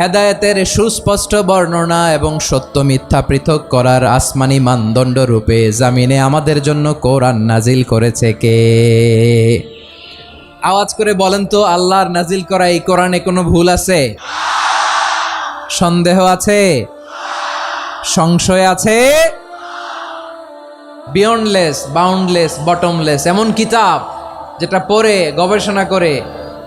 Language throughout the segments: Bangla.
হেদায়েতের সুস্পষ্ট বর্ণনা এবং সত্য মিথ্যা পৃথক করার আসমানি মানদণ্ড রূপে জামিনে আমাদের জন্য কোরআন নাজিল করেছে কে? আওয়াজ করে বলেন তো, আল্লাহর নাজিল করা এই কোরআনে কোনো ভুল আছে? সন্দেহ আছে? সংশয় আছে? বিয়ন্ডলেস বাউন্ডলেস বটমলেস এমন কিতাব যেটা পড়ে, গবেষণা করে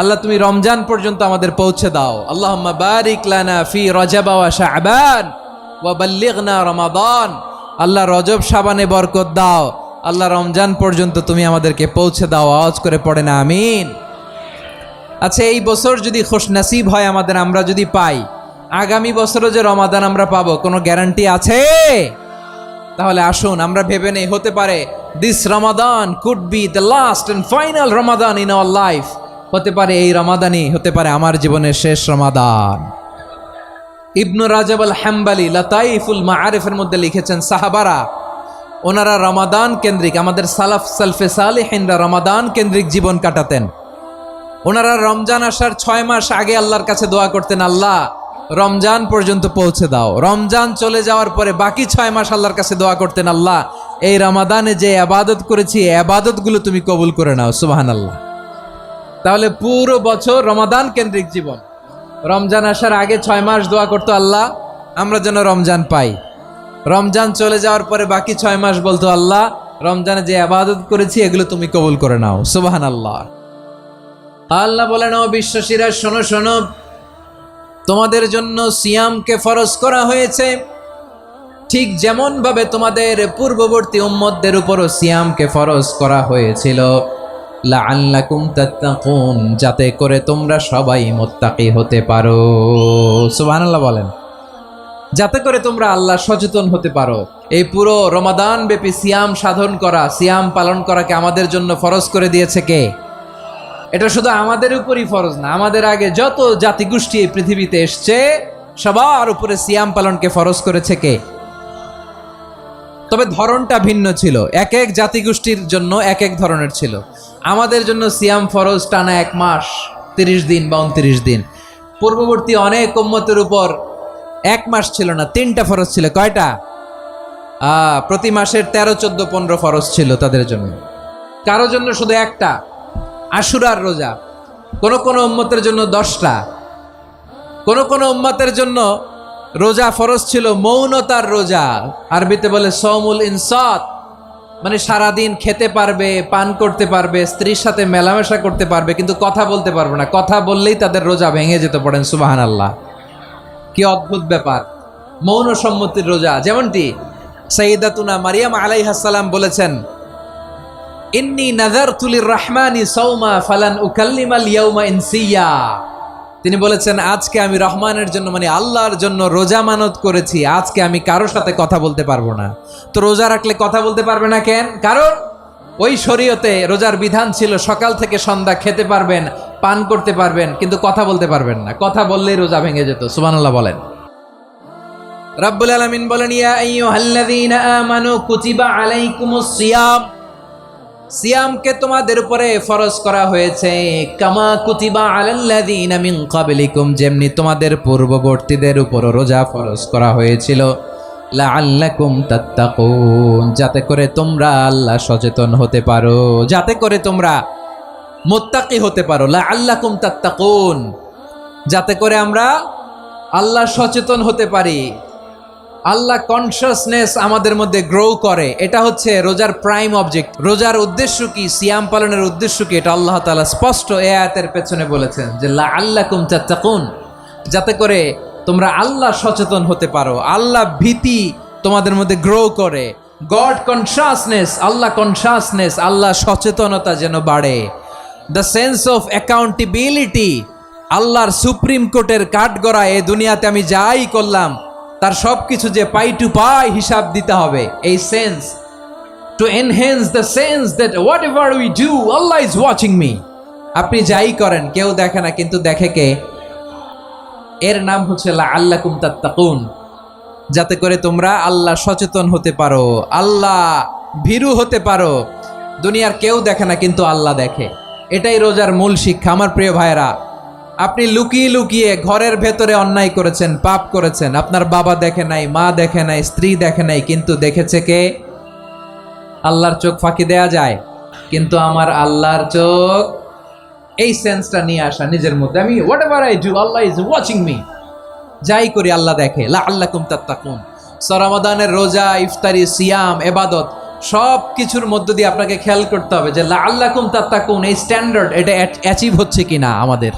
আল্লাহ, তুমি রমজান পর্যন্ত আমাদের পৌঁছে দাও। আল্লাহ বারিক লানা ফি রজাবা ওয়া শাবান রমাদান। আল্লাহ, রজব সাবানে বরকত দাও। আল্লাহ, রমজান পর্যন্ত তুমি আমাদেরকে পৌঁছে দাও। আওয়াজ করে পড়ে না, আমিন। আচ্ছা এই বছর যদি খোশ হয় আমাদের, আমরা যদি পাই, আগামী বছরও যে রমাদান আমরা পাবো, কোনো গ্যারান্টি আছে? তাহলে আসুন, আমরা ভেবে নেই, হতে পারে this Ramadan could be the last and final Ramadan in our life হতে পারে এই রমাদানই, হতে পারে আমার জীবনের শেষ রমাদান। ইবনু রাজাব আল হাম্বালি মা মাআরিফের মধ্যে লিখেছেন, সাহাবারা, ওনারা রমাদান কেন্দ্রিক, আমাদের সালাফ সালফে সালেহিনরা রমাদান কেন্দ্রিক জীবন কাটাতেন। ওনারা রমজান আসার ছয় মাস আগে আল্লাহর কাছে দোয়া করতেন, আল্লাহ, রমজান পর্যন্ত পৌঁছে দাও। রমজান চলে যাওয়ার পরে বাকি ছয় মাস আল্লাহর কাছে দোয়া করতেন, আল্লাহ, এই রমাদানে যে আবাদত করেছি আবাদতগুলো তুমি কবুল করে নাও। সুবাহান আল্লাহ তাহলে পুরো বছর রমাদান কেন্দ্রিক জীবন। রমজান আসার আগে ছয় মাস দোয়া করতো আল্লাহ, আমরা যেন রমজান পাই। রমজান চলে যাওয়ার পরে বাকি ছয় মাস বলতো আল্লাহ, রমজানে যে আবাদত করেছি, এগুলো তুমি কবুল করে নাও। সুবাহান আল্লাহ আল্লাহ বলেন, ও বিশ্বাসীরা, শোনো শোনো, তোমাদের জন্য সিয়ামকে ফরজ করা হয়েছে। ঠিক যেমনভাবে তোমাদের পূর্ববর্তী উম্মতদের উপরও সিয়ামকে ফরজ করা হয়েছিল। লাআল্লাকুম তাত্তাকুন, যাতে করে তোমরা সবাই মোত্তাকি হতে পারো। সুবহানাল্লাহ বলেন। যাতে করে তোমরা আল্লাহ সচেতন হতে পারো। এই পুরো রমাদান ব্যাপী সিয়াম সাধন করা, সিয়াম পালন করাকে আমাদের জন্য ফরজ করে দিয়েছে কে? এটা শুধু আমাদের উপরই ফরজ না, আমাদের আগে যত জাতিগোষ্ঠী এই পৃথিবীতে এসছে, সবার উপরে সিয়াম পালনকে ফরজ করেছে কে? তবে ধরনটা ভিন্ন ছিল। এক এক জাতিগোষ্ঠীর জন্য এক এক ধরনের ছিল। আমাদের জন্য সিয়াম ফরজ টানা এক মাস, তিরিশ দিন বা উনত্রিশ দিন। পূর্ববর্তী অনেক উম্মতের উপর এক মাস ছিল না, তিনটা ফরজ ছিল। কয়টা? প্রতি মাসের তেরো, চোদ্দ, পনেরো ফরজ ছিল তাদের জন্য। কারও জন্য শুধু একটা, আশুরার রোজা। কোন কোন উম্মতের জন্য দশটা। কোন কোন উম্মতের জন্য রোজা ফরজ ছিল, মৌনতার রোজা। আরবিতে বলে সৌমুল ইনসাত। মানে সারাদিন খেতে পারবে, পান করতে পারবে, স্ত্রীর সাথে মেলামেশা করতে পারবে, কিন্তু কথা বলতে পারবে না। কথা বললেই তাদের রোজা ভেঙে যেতে পারেন সুবাহান আল্লাহ কি অদ্ভুত ব্যাপার। মৌন সম্মতির রোজা, যেমনটি সঈদাতুনা মারিয়াম আলাইহাসাল্লাম বলেছেন, ইন্নি নাজার তুলির রহমানি সৌমা ফালান উকাল্লিমাল ইয়াউমা ইনসিয়া তিনি বলেছেন, আজকে আমি রহমানের জন্য মানে আল্লাহর জন্য রোজা মানত করেছি, আজকে আমি কারোর সাথে কথা বলতে পারব না। তো রোজা রাখলে কথা বলতে পারবে না কেন? কারণ ওই শরীয়তে রোজার বিধান ছিল, সকাল থেকে সন্ধ্যা খেতে পারবেন, পান করতে পারবেন, কিন্তু কথা বলতে পারবেন না। কথা বললেই রোজা ভেঙে যেত, সুবহানাল্লাহ বলেন। রাব্বুল আলামিন বলেন, ইয়া আইয়ুহাল্লাযীনা আমানু কুতিবা আলাইকুমুস সিয়াম। সিয়ামকে তোমাদের উপরে ফরজ করা হয়েছে। কামা কুতিবা আলাল্লাযীনা মিন ক্বাবলিকুম, যেমনি তোমাদের পূর্ববর্তীদের উপর রোজা ফরজ করা হয়েছিল। লাআল্লাকুম তাত্তাকুন, যাতে করে তোমরা আল্লাহ সচেতন হতে পারো, যাতে করে তোমরা মুত্তাকি হতে পারো। লাআল্লাকুম তাত্তাকুন, যাতে করে আমরা আল্লাহ সচেতন হতে পারি। আল্লাহ কনসিয়াসনেস আমাদের মধ্যে গ্রো করে। এটা হচ্ছে রোজার প্রাইম অবজেক্ট রোজার উদ্দেশ্য কি? সিয়াম পালনের উদ্দেশ্য কি? এটা আল্লাহ তাআলা স্পষ্ট এ আয়াতের পেছনে বলেছেন যে লা আল্লাকুম তাত্তাকুন। যাতে করে তোমরা আল্লাহ সচেতন হতে পারো। আল্লাহ ভীতি তোমাদের মধ্যে গ্রো করে। গড কনসিয়াসনেস আল্লাহ কনসিয়াসনেস আল্লাহ সচেতনতা যেন বাড়ে। দ্য সেন্স অফ অ্যাকাউন্টেবিলিটি আল্লাহর সুপ্রিম কোর্টের কাঠগড়া এ দুনিয়াতে আমি যাই করলাম তার সব কিছু যে পাই টু পাই হিসাব দিতে হবে। এই sense to enhance the sense that whatever we do Allah is watching me আপনি যাই করেন, কেউ দেখে না, কিন্তু দেখে কে? এর নাম হচ্ছে আল্লাহ কুম তাত্তাকুন। যাতে করে তোমরা আল্লাহ সচেতন হতে পারো, আল্লাহ ভীরু হতে পারো। দুনিয়ার কেউ দেখে না, কিন্তু আল্লাহ দেখে। এটাই রোজার মূল শিক্ষা। আমার প্রিয় ভাইরা আপনি লুকিয়ে লুকিয়ে ঘরের ভেতরে অন্যায় করেছেন, পাপ করেছেন। আপনার বাবা দেখে নাই, মা দেখে নাই, স্ত্রী দেখে নাই, কিন্তু দেখেছে কে? আল্লাহর চোখ ফাঁকি দেয়া যায়, কিন্তু আমার আল্লাহর চোখ এই সেন্সটা নিয়ে আসা নিজের মধ্যে। আমি whatever I do Allah is watching me যাই করি আল্লাহ দেখে। লা আল্লাহ কুম তাত্তাকুন সরামাদানের রোজা, ইফতারি, সিয়াম, এবাদত সব কিছুর মধ্য দিয়ে আপনাকে খেয়াল করতে হবে যে লা আল্লাহ কুম তাত্তাকুন, এই স্ট্যান্ডার্ড এটা অ্যাচিভ হচ্ছে কিনা আমাদের।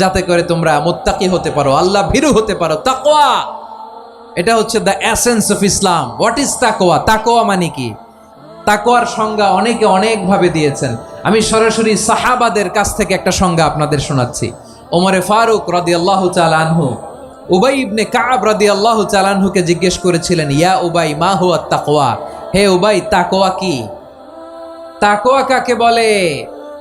যাতে করে তোমরা মোত্তাকি হতে পারো, আল্লাহ ভীরু হতে পারো। তাকোয়া এটা হচ্ছে the essence of Islam what is taqwa তাকোয়া মানে কি? তাকোয়ার সংজ্ঞা অনেকে অনেকভাবে দিয়েছেন। আমি সরাসরি সাহাবাদের কাছ থেকে একটা সংজ্ঞা আপনাদের শোনাচ্ছি। ওমরে ফারুক রদি আল্লাহ চালানহু উবাই ইবনে কাব রদি আল্লাহ চালানহুকে জিজ্ঞেস করেছিলেন, ইয়া উবাই, মা হুয়া তাকোয়া হে উবাই তাকোয়া কি? তাকোয়া কাকে বলে?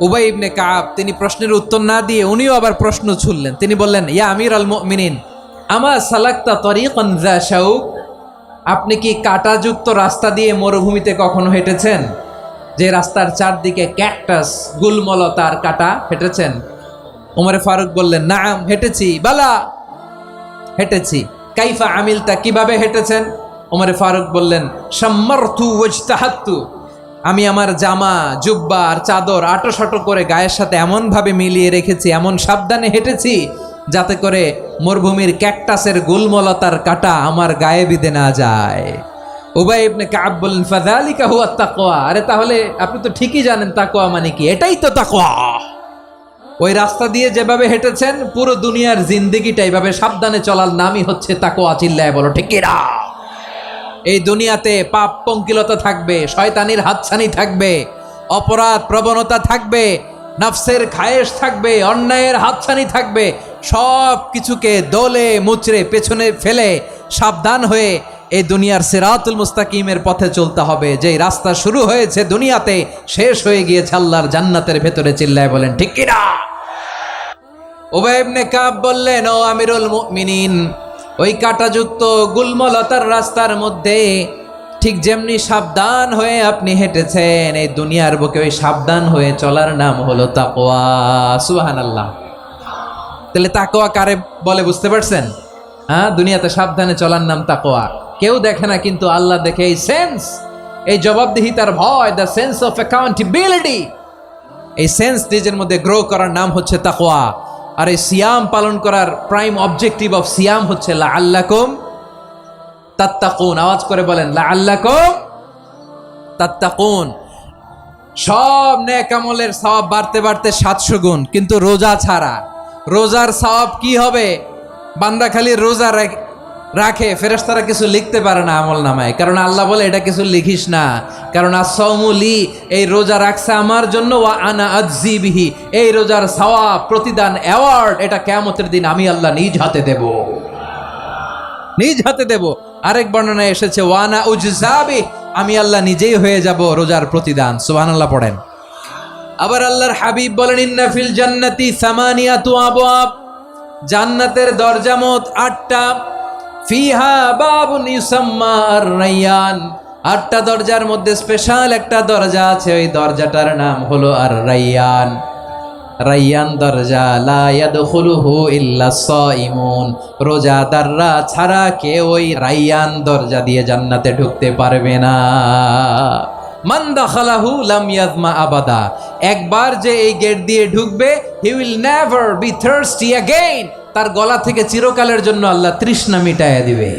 উবাই ইবনে কাব, তিনি প্রশ্নের উত্তর না দিয়ে উনিও আবার প্রশ্ন ছুড়লেন। তিনি বললেন, ইয়া আমির আল মিনিন আমা সালাক্তা তরিকন শাউক আপনি কি কাঁটাযুক্ত রাস্তা দিয়ে মরুভূমিতে কখনো হেঁটেছেন? যে রাস্তার চারদিকে ক্যাকটাস গুলমলতার কাটা হেঁটেছেন? উমরে ফারুক বললেন, নাম, হেঁটেছি, বালা, হেঁটেছি। কাইফা আমিলটা কীভাবে হেঁটেছেন? উমরে ফারুক বললেন সম্মার্থু ওজতাহাত্তু আমি আমার জামা, জুব্বা আর চাদর আটো সাটো করে গায়ের সাথে এমনভাবে মিলিয়ে রেখেছি, এমন সাবধানে হেঁটেছি যাতে করে মরুভূমির ক্যাকটাসের গুলমলতার কাটা আমার গায়ে বিধে না যায়। উবাই কাব বললেন, ফাযালিকা হুয়া তাকওয়া। আরে তাহলে আপনি তো ঠিকই জানেন তাকওয়া মানে কি, এটাই তো তাকওয়া। ওই রাস্তা দিয়ে যেভাবে হেঁটেছেন, পুরো দুনিয়ার জিন্দেগিটা এইভাবে সাবধানে চলার নামই হচ্ছে তাকওয়া, চিল্লায় বলো ঠিকিরা এই দুনিয়াতে পাপ পঙ্কিলতা থাকবে, শয়তানির হাতছানি থাকবে, অপরাধ প্রবণতা থাকবে, নফসের খায়েশ থাকবে, অন্যায়ের হাতছানি থাকবে, সব কিছুকে দোলে, মুচড়ে, পেছনে ফেলে সাবধান হয়ে এই দুনিয়ার সিরাতুল মুস্তাকিমের পথে চলতে হবে। যেই রাস্তা শুরু হয়েছে দুনিয়াতে, শেষ হয়ে গিয়েছে আল্লাহর জান্নাতের ভেতরে চিল্লায় বলেন, ঠিক কিনা? ওবাইবনে কাব বললেন, ও আমিরুল মুমিনিন ওই কাটাযুক্ত গুলমলতার রাস্তার মধ্যে ঠিক যেমনি সাবধান হয়ে আপনি হেঁটেছেন, এই দুনিয়ার বুকে ওই সাবধান হয়ে চলার নাম হলো তাকোয়া সুহান আল্লাহ তাহলে তাকোয়া কারে বলে বুঝতে পারছেন? হ্যাঁ দুনিয়াতে সাবধানে চলার নাম তাকোয়া কেউ দেখে না, কিন্তু আল্লাহ দেখে এই সেন্স এই জবাবদিহিতার ভয় দ্য সেন্স অফ অ্যাকাউন্টেবিলিটি এই সেন্স নিজের মধ্যে গ্রো করার নাম হচ্ছে তাকওয়া। আর এই সিয়াম পালন করার প্রাইম অবজেক্টিভ অফ সিয়াম হচ্ছে লা আল্লাকুম তাত্তাকুন। আওয়াজ করে বলেন লা আল্লাকুম তাত্তাকুন। সব নেক আমলের সওয়াব বাড়তে বাড়তে সাতশো গুণ, কিন্তু রোজা ছাড়া। রোজার সওয়াব কি হবে? বান্দা খালি রোজা রাখ- ফেরেশতারা কিছু লিখতে পারে না আমল নামায়। কারণ আল্লাহ বলে, এটা কিছু লিখিস না। কারণ আসৌমুলি এই রোজা রাখছে আমার জন্য, ওয়া আনা আজিবিহি এই রোজার সওয়াব, প্রতিদান অ্যাওয়ার্ড এটা কেয়ামতের দিন আমি আল্লাহ নিজ হাতে দেব। নিজ হাতে দেব। আরেক বর্ণনায় এসেছে ওয়ানা উজজাবি আমি আল্লাহ নিজেই হয়ে যাব রোজার প্রতিদান। সোহান সুবহানাল্লাহ পড়েন। আবার আল্লাহর হাবিব বলেন, ইন্না ফিল জান্নাতি সামানিয়াতু আবওয়াব। জান্নাতের দরজা মোট আটটা। ফিহা বাবুন ইউসাম্মা আর রাইয়ান আটটা দরজার মধ্যে স্পেশাল একটা দরজা আছে, ওই দরজাটার নাম হলো আর রাইয়ান রাইয়ান দরজা, লা ইয়াদখুলুহু ইল্লা সাইমুন রোজাদাররা ছাড়া কেউ ওই রাইয়ান দরজা দিয়ে জান্নাতে ঢুকতে পারবে না। মান দাখালাহু লাম ইয়াজমা আবাদা। একবার যে এই গেট দিয়ে ঢুকবে he will never be thirsty again তার গলা থেকে চিরকালের জন্য আল্লাহ তৃষ্ণা মিটাইয়া দিবে।